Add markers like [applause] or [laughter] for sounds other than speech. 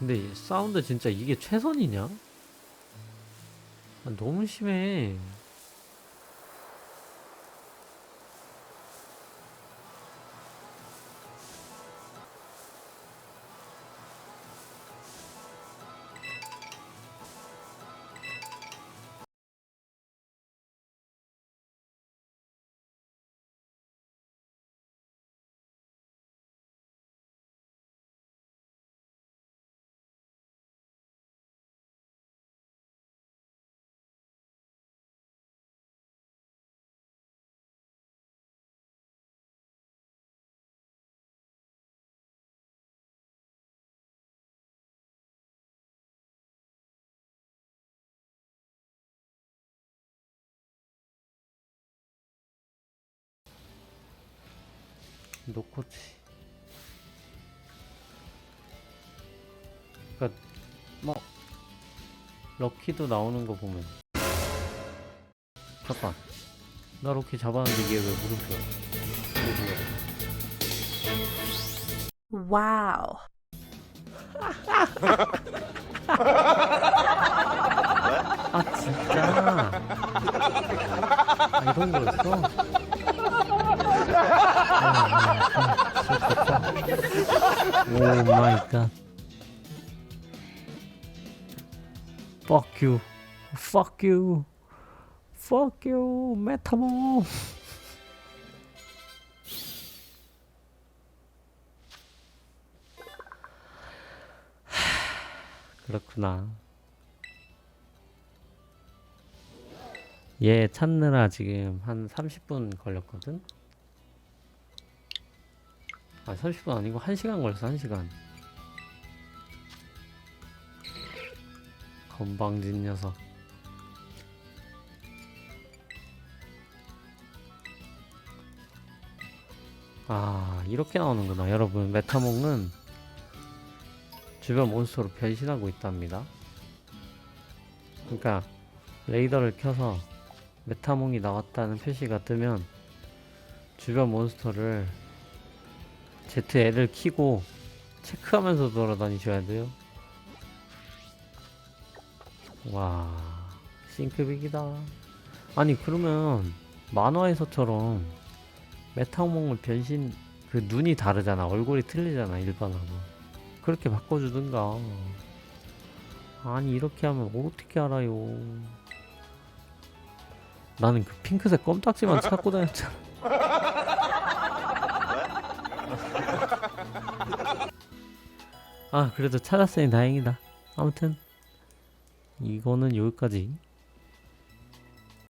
근데 이 사운드 진짜 이게 최선이냐? 아, 너무 심해. 노코치. 그니까, 뭐, 럭키도 나오는 거 보면. 잠깐. 나 럭키 잡았는데 이게 왜 물음표야? 이게 뭐야? 와우. 아, 진짜. 아, 이런 거였어? 오 마이 갓. Fuck you. Fuck you. Fuck you. 메타모. 그렇구나. 얘 찾느라 지금 한 30분 걸렸거든? 아, 30분 아니고 1시간 걸렸어, 1시간. 건방진 녀석. 아, 이렇게 나오는구나. 여러분, 메타몽은 주변 몬스터로 변신하고 있답니다. 그러니까, 레이더를 켜서 메타몽이 나왔다는 표시가 뜨면 주변 몬스터를 ZL을 키고 체크하면서 돌아다니셔야 돼요. 와, 싱크빅이다. 아니, 그러면 만화에서처럼 메타몽을 변신, 그 눈이 다르잖아. 얼굴이 틀리잖아, 일반하고. 그렇게 바꿔주든가. 아니, 이렇게 하면 어떻게 알아요. 나는 그 핑크색 껌딱지만 찾고 다녔잖아. [laughs] 아, 그래도 찾았으니 다행이다. 아무튼, 이거는 여기까지.